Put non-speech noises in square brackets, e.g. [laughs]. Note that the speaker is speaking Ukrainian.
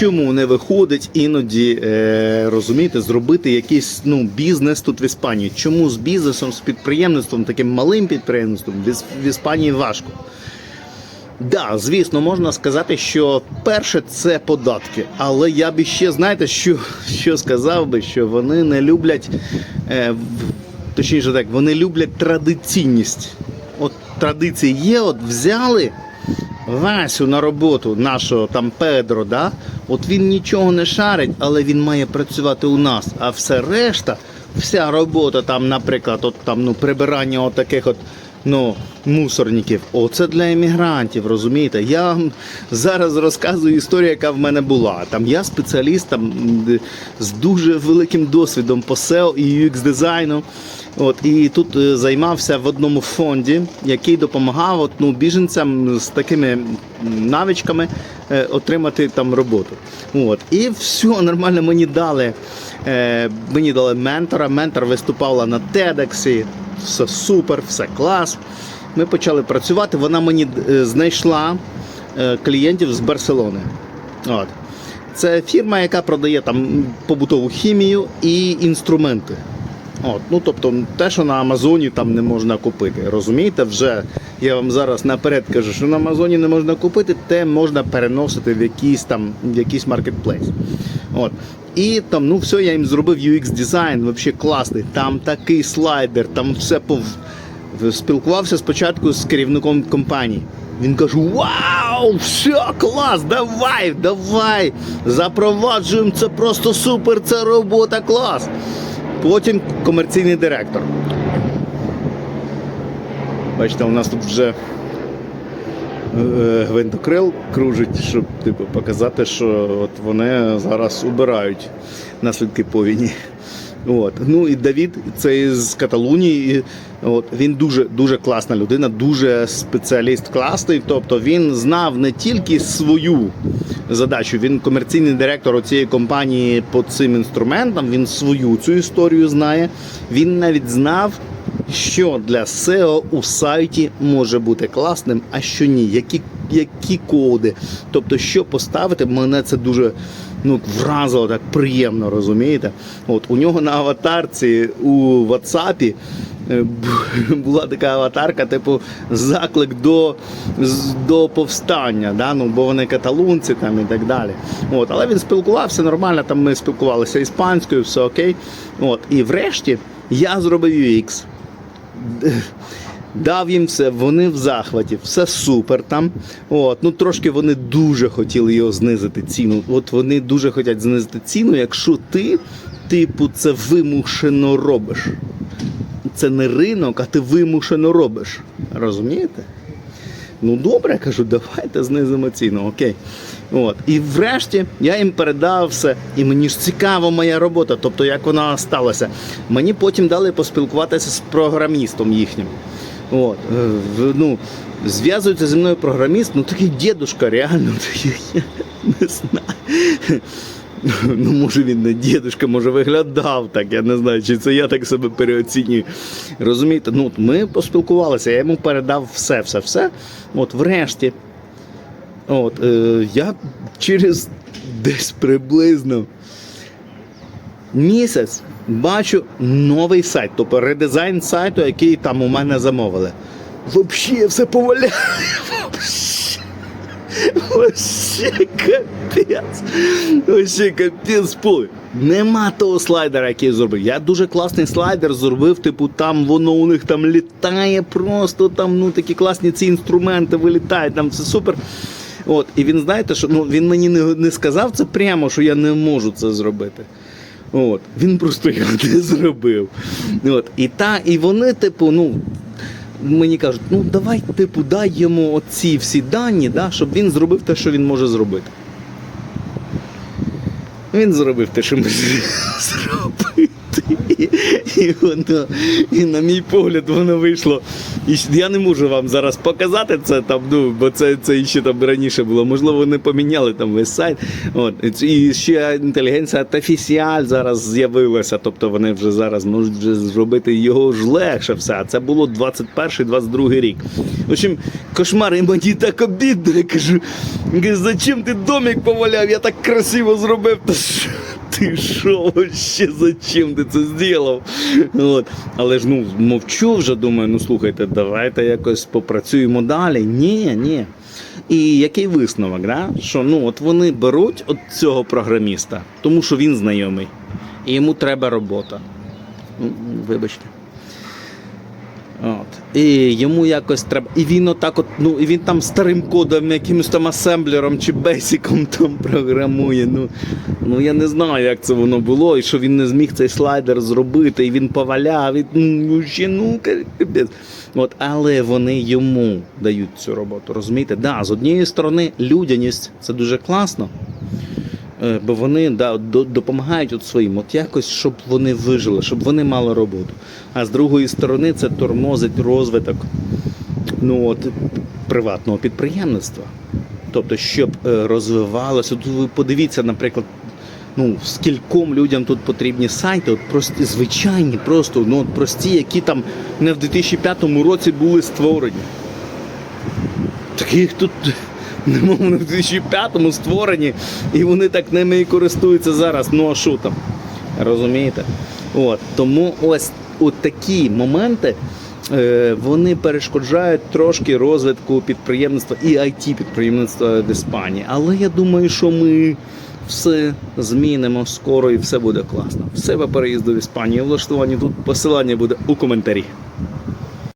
чому не виходить іноді е, розумієте, зробити якийсь ну, бізнес тут в Іспанії? Чому з бізнесом, з підприємництвом, таким малим підприємництвом в Іспанії важко? Да, звісно, можна сказати, що перше це податки. Але я б ще, знаєте, що, що сказав би, що вони не люблять, е, точніше так, вони люблять традиційність. От традиції є, от взяли Васю на роботу, нашого там Педро, да? от він нічого не шарить, але він має працювати у нас. А все решта, вся робота, там, наприклад, от, там, ну, прибирання от таких от ну, мусорників. Оце для емігрантів, розумієте? Я вам зараз розказую історію, яка в мене була. Там я спеціаліст там, з дуже великим досвідом по SEO і UX дизайну. От, і тут е, займався в одному фонді, який допомагав от, ну, біженцям з такими навичками е, отримати там роботу. От. І все нормально мені дали. Е, мені дали ментора. Ментор виступала на TEDx, все супер, все клас. Ми почали працювати. Вона мені е, знайшла е, клієнтів з Барселони. От. Це фірма, яка продає там побутову хімію і інструменти. От, ну тобто те, що на Амазоні там не можна купити. Розумієте, вже я вам зараз наперед кажу, що на Амазоні не можна купити, те можна переносити в якийсь там в якийсь маркетплейс. От. І там, ну все, я їм зробив UX дизайн, взагалі класний. Там такий слайдер, там все пов... спілкувався спочатку з керівником компанії. Він каже: Вау, все, клас, давай, давай! Запроваджуємо це просто супер, це робота, клас. Потім комерційний директор. Бачите, у нас тут вже е, гвинтокрил кружить, щоб типу, показати, що от вони зараз убирають наслідки повіні. От. Ну і Давід, це з Каталунії. От, він дуже дуже класна людина, дуже спеціаліст класний. Тобто він знав не тільки свою задачу, він комерційний директор цієї компанії по цим інструментам. Він свою цю історію знає. Він навіть знав, що для SEO у сайті може бути класним, а що ні, які, які коди. Тобто, що поставити, мене це дуже ну, вразило так приємно, розумієте? От у нього на аватарці у WhatsApp е, [laughs] була така аватарка, типу заклик до, до повстання, да? ну, бо вони каталунці там і так далі. От, але він спілкувався нормально, там ми спілкувалися іспанською, все окей. От, і врешті я зробив UX. Дав їм все, вони в захваті, все супер там. От, ну трошки вони дуже хотіли його знизити ціну. От вони дуже хочуть знизити ціну, якщо ти, типу, це вимушено робиш. Це не ринок, а ти вимушено робиш. Розумієте? Ну добре, кажу, давайте знизимо ціну, окей. От. І врешті я їм передав все, і мені ж цікава моя робота, тобто як вона сталася. Мені потім дали поспілкуватися з програмістом їхнім. От. е, Ну, зв'язується зі мною програміст, ну такий дідушка, реально, [laughs] я не знаю. Ну, може він не дідушка, може виглядав так, я не знаю, чи це я так себе переоцінюю. Розумієте, ну от ми поспілкувалися, я йому передав все, все, все. От врешті, от, е, я через десь приблизно місяць бачу новий сайт, тобто редизайн сайту, який там у мене замовили. Взагалі все поваляє. Вообще. Капець. Вообще капець поле. Нема того слайдера, який я зробив. Я дуже класний слайдер зробив, типу, там воно у них там літає просто, там ну такі класні ці інструменти вилітають, там все супер. От, і він, знаєте, що ну, він мені не, не сказав це прямо, що я не можу це зробити. От, він просто його не зробив. От, і, та, і вони, типу, ну, мені кажуть, ну давай, типу, дай йому оці всі дані, да, щоб він зробив те, що він може зробити. Він зробив те, що може [laughs] зробити. І, і, воно, і на мій погляд, воно вийшло І я не можу вам зараз показати це там, ну, бо це, це ще там раніше було. Можливо, вони поміняли там весь сайт. От. І ще інтелігенція артифіціаль зараз з'явилася. Тобто вони вже зараз можуть вже зробити його ж легше все. Це було 21-22 рік. В общем, кошмар, і мені так обідно. Я кажу, зачем ти домик поваляв? Я так красиво зробив. Ти що вообще, зачем ти це зробив? От. Але ж ну мовчу вже, думаю, ну слухайте, давайте якось попрацюємо далі. Ні, ні. І який висновок, да? що ну от вони беруть от цього програміста, тому що він знайомий, і йому треба робота. Ну, Вибачте. От. І йому якось треба. І він отак, от, ну, і він там старим кодом, якимось там асемблером чи бейсиком там програмує. Ну, ну я не знаю, як це воно було, і що він не зміг цей слайдер зробити, і він поваляв, і ну, ще, ну. От, але вони йому дають цю роботу. Розумієте? Да, з однієї сторони, людяність це дуже класно. Е, Бо вони да, допомагають от своїм, от якось, щоб вони вижили, щоб вони мали роботу. А з другої сторони, це тормозить розвиток ну, от, приватного підприємництва. Тобто, щоб е, розвивалося. Тут ви подивіться, наприклад, ну, скільком людям тут потрібні сайти, от прості, звичайні, просто ну, от прості, які там не в 2005 році були створені. Таких тут нема вони в 2005-му створені, і вони так ними і користуються зараз. Ну а що там? Розумієте? От, тому ось от такі моменти. е, Вони перешкоджають трошки розвитку підприємництва і it підприємництва в Іспанії. Але я думаю, що ми все змінимо скоро і все буде класно. Все по переїзду в Іспанію. Влаштування тут посилання буде у коментарі.